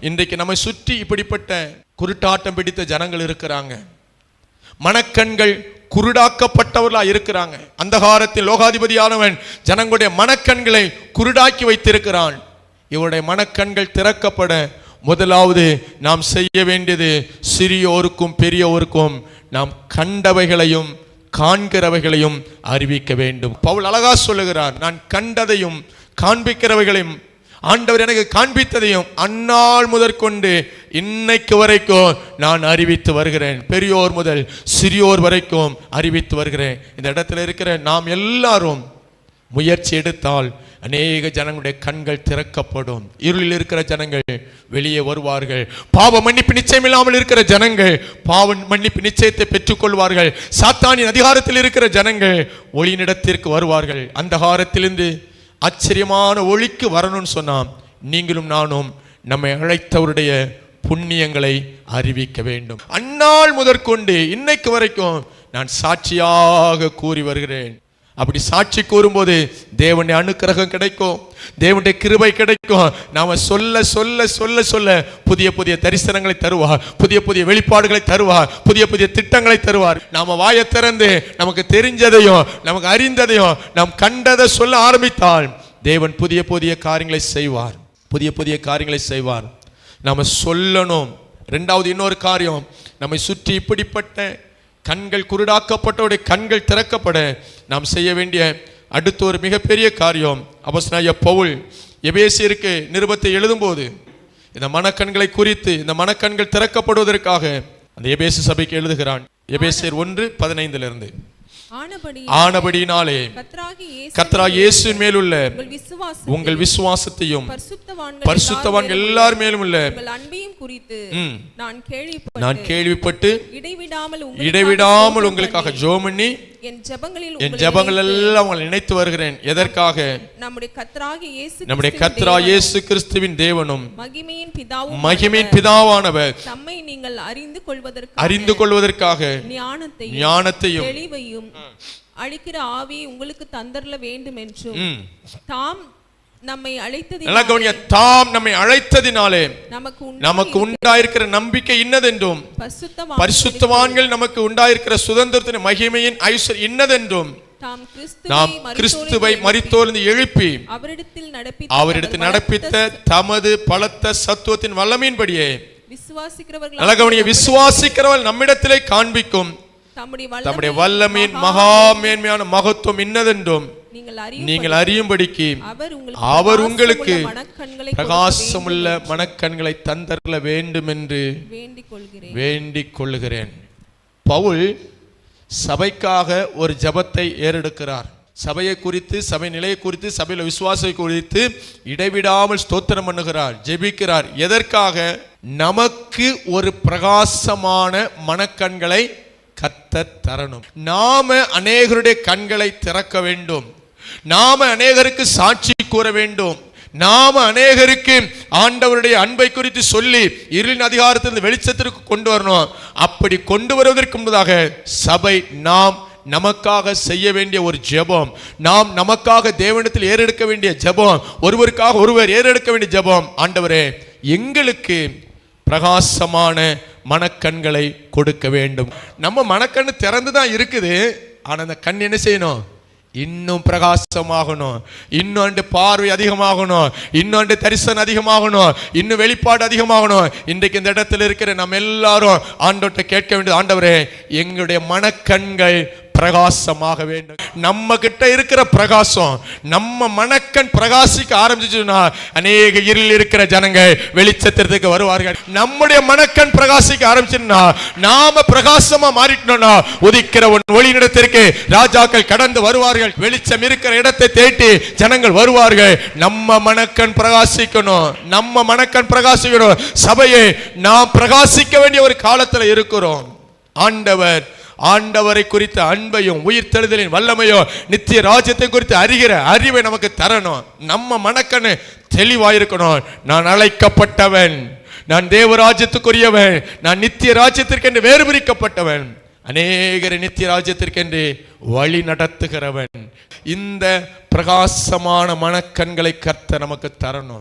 இன்றைக்கு நம்மை சுற்றி இப்படிப்பட்ட குருட்டாட்டம் பிடித்த ஜனங்கள் இருக்கிறாங்க. மனக்கண்கள் குருடாக்கப்பட்டவர்களா இருக்கிறாங்க. அந்த காலத்தில் லோகாதிபதியானவன் ஜனங்களுடைய மனக்கண்களை குருடாக்கி வைத்திருக்கிறான். இவருடைய மனக்கண்கள் திறக்கப்பட முதலாவது நாம் செய்ய வேண்டியது சிறியோருக்கும் பெரியோருக்கும் நாம் கண்டவைகளையும் காண்கிறவைகளையும் அறிவிக்க வேண்டும். பவுல் அழகா சொல்லுகிறார் நான் கண்டதையும் காண்பிக்கிறவைகளையும் ஆண்டவர் எனக்கு காண்பித்ததையும் அந்நாள் முதற்கொண்டு இன்னைக்கு வரைக்கும் நான் அறிவித்து வருகிறேன். பெரியோர் முதல் சிறியோர் வரைக்கும் அறிவித்து வருகிறேன். இந்த இடத்துல இருக்கிற நாம் எல்லாரும் முயற்சி எடுத்தால் அநேக ஜனங்களுடைய கண்கள் திறக்கப்படும். இருளில் இருக்கிற ஜனங்கள் வெளியே வருவார்கள். பாவ மன்னிப்பு நிச்சயம் இல்லாமல் இருக்கிற ஜனங்கள் பாவ மன்னிப்பு நிச்சயத்தை பெற்றுக்கொள்வார்கள். சாத்தானின் அதிகாரத்தில் இருக்கிற ஜனங்கள் ஒளியினிடத்திற்கு வருவார்கள். அந்தகாரத்திலிருந்து ஆச்சரியமான ஒளிக்கு வரணும்னு சொன்னான். நீங்களும் நானும் நம்மை அழைத்தவருடைய புண்ணியங்களை அறிவிக்க வேண்டும். அந்நாள் முதற்கொண்டு இன்னைக்கு வரைக்கும் நான் சாட்சியாக கூறி வருகிறேன். அப்படி சாட்சி கூறும்போது தேவனுடைய அனுக்கிரகம் கிடைக்கும். தேவனுடைய கிருபை கிடைக்கும். நாம சொல்ல சொல்ல சொல்ல சொல்ல புதிய புதிய தரிசனங்களை தருவார். புதிய புதிய வெளிப்பாடுகளை தருவார். புதிய புதிய திட்டங்களை தருவார். நாம வாயை திறந்து நமக்கு தெரிஞ்சதையும் நமக்கு அறிந்ததையும் நாம் கண்டதை சொல்ல ஆரம்பித்தால் தேவன் புதிய புதிய காரியங்களை செய்வார். புதிய புதிய காரியங்களை செய்வார். நாம சொல்லணும். ரெண்டாவது இன்னொரு காரியம் நம்மை சுற்றி இப்படிப்பட்ட கண்கள் குருடாக்கப்பட்டோடைய கண்கள் திறக்கப்பட நாம் செய்ய வேண்டிய அடுத்த ஒரு மிகப்பெரிய காரியம் அவசனாய பவுல் எபேசியருக்கு நிருபத்தை எழுதும்போது இந்த மனக்கண்களை குறித்து இந்த மனக்கண்கள் திறக்கப்படுவதற்காக அந்த எபேசு சபைக்கு எழுதுகிறான். எபேசியர் ஒன்று பதினைந்திலிருந்து. ஆனபடியினாலே கர்த்தராகி இயேசு கத்ரா இயேசுவின் மேலுள்ள உங்கள் விசுவாசத்தையும் பரிசுத்தவான்கள் பரிசுத்தவான்கள் எல்லார் மேலும் உள்ள அன்பையும் குறித்து. நான் கேள்விப்பட்டு நான் கேள்விப்பட்டு இடைவிடாமல் உங்களுக்காக இடைவிடாமல் உங்களுக்காக ஜோம் பண்ணி என் ஜெபங்களில் என் ஜெபங்கள் எல்லாம் உங்களை நினைத்து வருகிறேன். எதற்காக? நம்முடைய கர்த்தராகிய இயேசு நம்முடைய கிறிஸ்துவின் கத்ரா தேவனும், இயேசு கிறிஸ்துவின் தேவனும் மகிமையின் பிதாவும் மகிமையின் பிதாவானவர். தம்மை நீங்கள் அறிந்து கொள்வதற்கு அறிந்து கொள்வதற்காக ஞானத்தையும் ஞானத்தையும். தெளிவையும் அளிக்கிற ஆவியை உங்களுக்கு தந்தரல வேண்டும் என்றும். தாம் நம்மை அழைத்தது தாம் நம்மை அழைத்ததினாலே நமக்கு உண்டாயிருக்கிற நம்பிக்கை இன்னதென்றும் பரிசுத்தவான் பரிசுத்தவான்கள் நமக்கு உண்டாயிருக்கிற சுதந்திரத்தின் மகிமையின் ஐஸ்வர் இன்னதென்றும் நாம் கிறிஸ்துவை மறித்தோர்ந்து எழுப்பி அவரிடத்தில் நடப்பித்த தமது பலத்த சத்துவத்தின் வல்லமையின்படியே. விசுவாசிக்கிறவர்கள் விசுவாசிக்கிறவள் நம்மிடத்திலே காண்பிக்கும் தம்முடைய வல்லமையின் மகா மேன்மையான மகத்துவம் இன்னதென்றும் நீங்கள் அறியும் நீங்கள் அறியும்படிக்கு அவர் உங்களுக்கு பிரகாசமுள்ள மனக்கண்களை தந்தரல வேண்டும் என்று வேண்டிக் கொள்கிறேன். பவுல் சபைக்காக ஒரு ஜெபத்தை ஏறெடுக்கிறார். சபையை குறித்து சபை நிலையை குறித்து சபையில் விசுவாசத்தை குறித்து இடைவிடாமல் ஸ்தோத்திரம் பண்ணுகிறார் ஜெபிக்கிறார். எதற்காக? நமக்கு ஒரு பிரகாசமான மனக்கண்களை கத்தர் தரணும். நாம அநேகருடைய கண்களை திறக்க வேண்டும். நாம அநேகருக்கு சாட்சி கூற வேண்டும். நாம அநேகருக்கு ஆண்டவருடைய அன்பை குறித்து சொல்லி இருளின் அதிகாரத்திலிருந்து வெளிச்சத்திற்கு கொண்டு வரணும். அப்படி கொண்டு வருவதற்கு முன்பதாக சபை நாம் நமக்காக செய்ய வேண்டிய ஒரு ஜெபம். நாம் நமக்காக தேவனத்தில் ஏறெடுக்க வேண்டிய ஜெபம். ஒருவருக்காக ஒருவர் ஏறெடுக்க வேண்டிய ஜெபம். ஆண்டவரே எங்களுக்கு பிரகாசமான மனக்கண்களை கொடுக்க வேண்டும். நம்ம மனக்கண்ணு திறந்து தான் இருக்குது. ஆனால் அந்த கண் என்ன செய்யணும்? இன்னும் பிரகாசமாகணும். இன்னொன்று பார்வை அதிகமாகணும். இன்னொன்று தரிசனம் அதிகமாகணும். இன்னும் வெளிப்பாடு அதிகமாகணும். இன்றைக்கு இந்த இடத்துல இருக்கிற நம்ம எல்லாரும் ஆண்டோட்ட கேட்க வேண்டியது ஆண்டவரே எங்களுடைய மனக்கண்கள் பிரகாசமாக வேண்டும். நம்ம கிட்ட இருக்கிற பிரகாசம் நம்ம மனக்கண் பிரகாசிக்க ஆரம்பிச்சுன்னா அநேக இருளில் இருக்கிற ஜனங்கள் வெளிச்சத்திற்கு வருவார்கள். நம்முடைய மனக்கண் பிரகாசிக்க ஆரம்பிச்சுன்னா நாம பிரகாசமா மாறிட்டோம்னா உதிக்கிற ஒன் ஒளி இடத்திற்கு ராஜாக்கள் கடந்து வருவார்கள். வெளிச்சம் இருக்கிற இடத்தை தேடி ஜனங்கள் வருவார்கள். நம்ம மனக்கண் பிரகாசிக்கணும். நம்ம மனக்கண் பிரகாசிக்கணும். சபையை நாம் பிரகாசிக்க வேண்டிய ஒரு காலத்தில் இருக்கிறோம். ஆண்டவர் ஆண்டவரை குறித்த அன்பையும் உயிர் தெழுதலின் வல்லமையும் நித்திய ராஜ்யத்தை குறித்து அறிகிற அறிவை நமக்கு தரணும். நம்ம மனக்கண்ணு தெளிவாயிருக்கணும். நான் அழைக்கப்பட்டவன். நான் தேவராஜ்யத்துக்குரியவன். நான் நித்திய ராஜ்யத்திற்கென்று வேறு பிரிக்கப்பட்டவன் அநேகரை நித்திய ராஜ்யத்திற்கென்று வழி நடத்துகிறவன். இந்த பிரகாசமான மனக்கண்களை கர்த்த நமக்கு தரணும்.